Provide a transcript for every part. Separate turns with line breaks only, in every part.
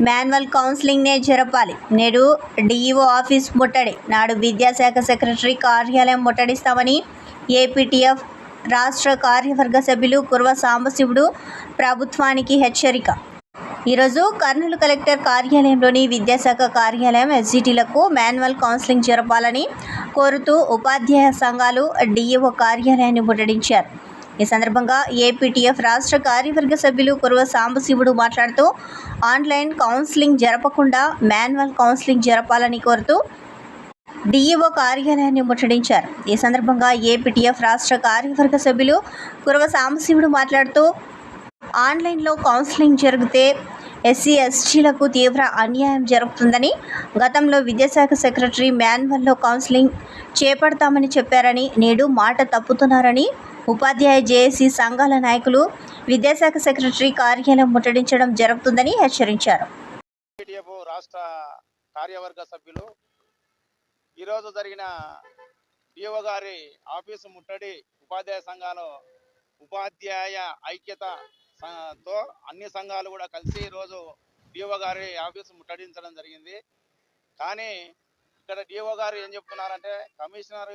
Manual కౌన్సిలింగ్నే జరపాలి. నేడు DEO office ముట్టడి. నాడు విద్యాశాఖ సెక్రటరీ కార్యాలయం ముట్టడిస్తామని ఏపీటీఎఫ్ రాష్ట్ర కార్యవర్గ సభ్యులు కుర్వ సాంబశివుడు ప్రభుత్వానికి హెచ్చరిక. ఈరోజు కర్నూలు కలెక్టర్ కార్యాలయంలోని విద్యాశాఖ కార్యాలయం ఎస్జిటీలకు మాన్యువల్ కౌన్సిలింగ్ జరపాలని కోరుతూ ఉపాధ్యాయ సంఘాలు డిఈఓ కార్యాలయాన్ని ముట్టడించారు. ఈ సందర్భంగా ఏపీటీఎఫ్ రాష్ట్ర కార్యవర్గ సభ్యులు కురవ సాంబశివుడు మాట్లాడుతూ ఆన్లైన్ కౌన్సిలింగ్ జరపకుండా మాన్యువల్ కౌన్సిలింగ్ జరపాలని కోరుతూ డిఈఓ కార్యాలయాన్ని ముట్టడించారు. ఈ సందర్భంగా ఏపీటీఎఫ్ రాష్ట్ర కార్యవర్గ సభ్యులు కురవ సాంబశివుడు మాట్లాడుతూ ఆన్లైన్లో కౌన్సిలింగ్ జరిగితే ఎస్సీ ఎస్టీలకు తీవ్ర అన్యాయం జరుగుతుందని గతంలో విద్యాశాఖ సెక్రటరీ మాన్యువల్లో కౌన్సిలింగ్ చేపడతామని చెప్పారని నేడు మాట తప్పుతున్నారని ఉపాధ్యాయ జేఏసీ సంఘాల నాయకులు విద్యాశాఖ సెక్రటరీ కార్యాలయం ముట్టడించడం జరుగుతుందని హెచ్చరించారు.
రాష్ట్ర కార్యవర్గ సభ్యులు ఈరోజు జరిగిన డిఓ గారి ఆఫీసు ముట్టడి ఉపాధ్యాయ సంఘాలు ఉపాధ్యాయ ఐక్యత తో అన్ని సంఘాలు కూడా కలిసి ఈరోజు డిఓ గారి ఆఫీసు ముట్టడించడం జరిగింది. కానీ ఇక్కడ డిఓ గారు ఏం చెప్తున్నారంటే కమిషనర్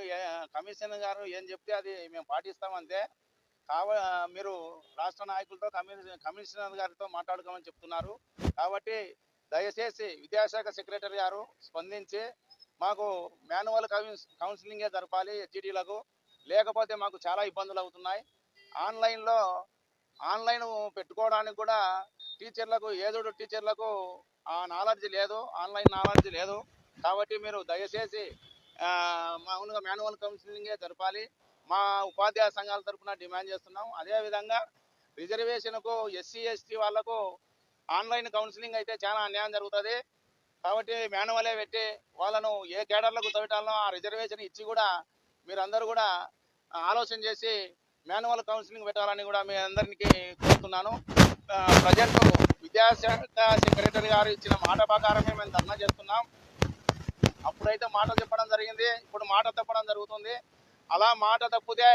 కమిషనర్ గారు ఏం చెప్తే అది మేము పాటిస్తామంతే. కావ మీరు రాష్ట్ర నాయకులతో కమి- కమిషనర్ గారితో మాట్లాడుకోమని చెప్తున్నారు. కాబట్టి దయచేసి విద్యాశాఖ సెక్రటరీ గారు స్పందించి మాకు మాన్యువల్ కౌన్సిలింగే జరపాలి హెచ్డిలకు లేకపోతే మాకు చాలా ఇబ్బందులు అవుతున్నాయి. ఆన్లైన్లో ఆన్లైన్ పెట్టుకోవడానికి కూడా టీచర్లకు ఏదోడు టీచర్లకు ఆ నాలెడ్జ్ లేదు ఆన్లైన్ నాలెడ్జ్ లేదు. కాబట్టి మీరు దయచేసి మామూలుగా మాన్యువల్ కౌన్సిలింగే జరపాలి. మా ఉపాధ్యాయ సంఘాల తరఫున డిమాండ్ చేస్తున్నాం. అదేవిధంగా రిజర్వేషన్కు ఎస్సీ ఎస్టీ వాళ్ళకు ఆన్లైన్ కౌన్సిలింగ్ అయితే చాలా అన్యాయం జరుగుతుంది. కాబట్టి మాన్యువలే పెట్టి వాళ్ళను ఏ కేడర్లకు తవ్వటాలను ఆ రిజర్వేషన్ ఇచ్చి కూడా మీరందరూ కూడా ఆలోచన చేసి మాన్యువల్ కౌన్సిలింగ్ పెట్టాలని కూడా మీ అందరికీ కోరుతున్నాను. ప్రజెంట్ విద్యాశాఖ సెక్రటరీ గారు ఇచ్చిన మాట ప్రకారమే మేము ధర్నా చేస్తున్నాం. అప్పుడైతే మాట చెప్పడం జరిగింది ఇప్పుడు మాట తప్పడం జరుగుతుంది. అలా మాట తప్పితే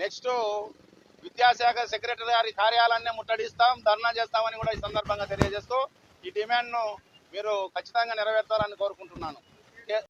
నెక్స్ట్ విద్యాశాఖ సెక్రటరీ గారి కార్యాలయాన్ని ముట్టడిస్తాం ధర్నా చేస్తామని కూడా ఈ సందర్భంగా తెలియజేస్తూ ఈ డిమాండ్ను మీరు ఖచ్చితంగా నెరవేర్చాలని కోరుకుంటున్నాను.